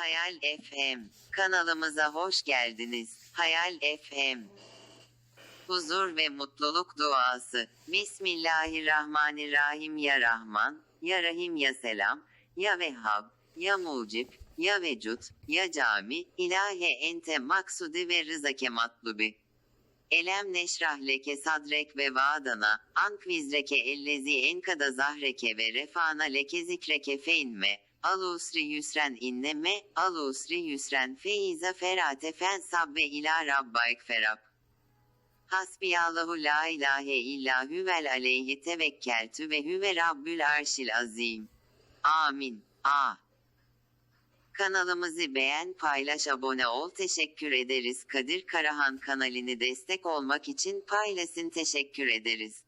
Hayal FM kanalımıza hoş geldiniz. Hayal FM Huzur ve mutluluk duası. Bismillahirrahmanirrahim ya Rahman, ya Rahim ya Selam, ya Vehhab, ya Mucib, ya Vecud, ya Cami, ilahe ente maksudi ve rızake matlubi. Elem neşrah leke sadrek ve vaadana, ank vizreke ellezi enkada zahreke ve refana leke zikreke feinme, al usri yusren inneme, al usri yusren feiza ferate fen sabbe ila rabbayk ferab. Hasbiyallahu la ilahe illa huvel aleyhi tevekkeltü ve huve rabbül arşil azim. Amin. A. Kanalımızı beğen, paylaş, abone ol. Teşekkür ederiz. Kadir Karahan kanalını destek olmak için paylaşın. Teşekkür ederiz.